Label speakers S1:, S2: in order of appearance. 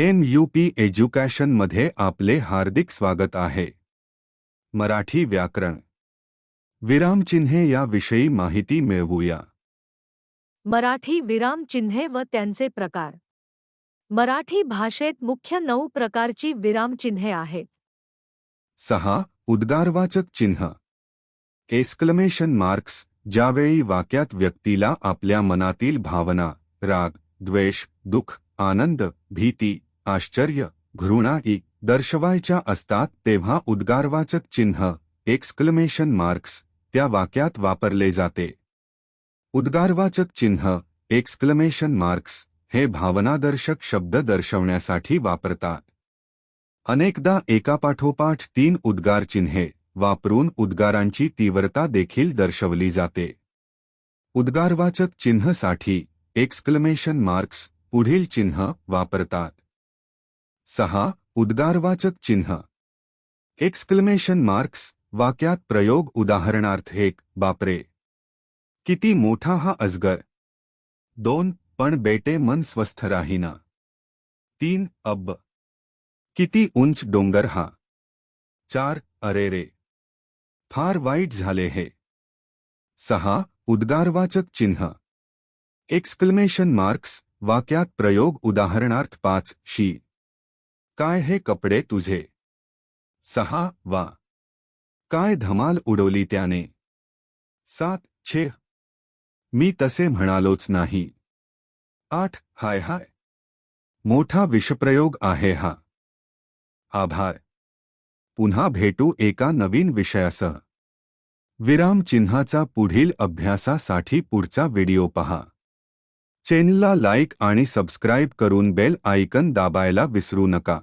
S1: M U P एज्युकेशनमध्ये आपले हार्दिक स्वागत आहे. मराठी व्याकरण. विरामचिन्हे याविषयी माहिती मिळवूया.
S2: मराठी विरामचिन्हे व त्यांचे प्रकार. मराठी भाषेत मुख्य नऊ प्रकारची विरामचिन्हे आहेत.
S1: सहा उद्गारवाचक चिन्ह. एक्सक्लमेशन मार्क्स ज्यावेळी वाक्यात व्यक्तीला आपल्या मनातील भावना राग द्वेष दुःख आनंद भीती आश्चर्य, घृणा इ दर्शवायच्या असतात तेव्हा उद्गारवाचक चिन्ह एक्सक्लमेशन मार्क्स त्या वाक्यात वापरले जाते. उद्गारवाचक चिन्ह एक्सक्लमेशन मार्क्स हे भावनादर्शक शब्द दर्शवण्यासाठी वापरतात. अनेकदा एकापाठोपाठ तीन उद्गार चिन्हे वापरून उद्गारांची तीव्रता देखील दर्शवली जाते. उद्गारवाचक चिन्हसाठी एक्सक्लमेशन मार्क्स पुढील चिन्ह वापरतात. सहा, उद्गारवाचक चिन्ह। एक्सक्लमेशन मार्क्स वाक्यात प्रयोग उदाहरणार्थ एक, बापरे. किती मोठा हा अजगर. दोन, पण बेटे मन स्वस्थ राहीना. तीन अब किती उंच डोंगर हा. चार, अरे रे. फार वाईट झाले हे. सहा, उद्गारवाचक चिन्ह. एक्सक्लमेशन मार्क्स वाक्यात प्रयोग उदाहरणार्थ पाच, शी. काय हे कपडे तुझे? सहा, वा. काय धमाल उडवली त्याने? सात, छे. मी तसे म्हणालोच नाही. आठ, हाय हाय. मोठा विषप्रयोग आहे हा. आभार. पुन्हा भेटू एका नवीन विषयासह. विराम चिन्हाचा पुढील अभ्यासासाठी पुढचा व्हिडिओ पहा. चॅनलला लाईक आणि सबस्क्राईब करून बेल आयकन दाबायला विसरू नका.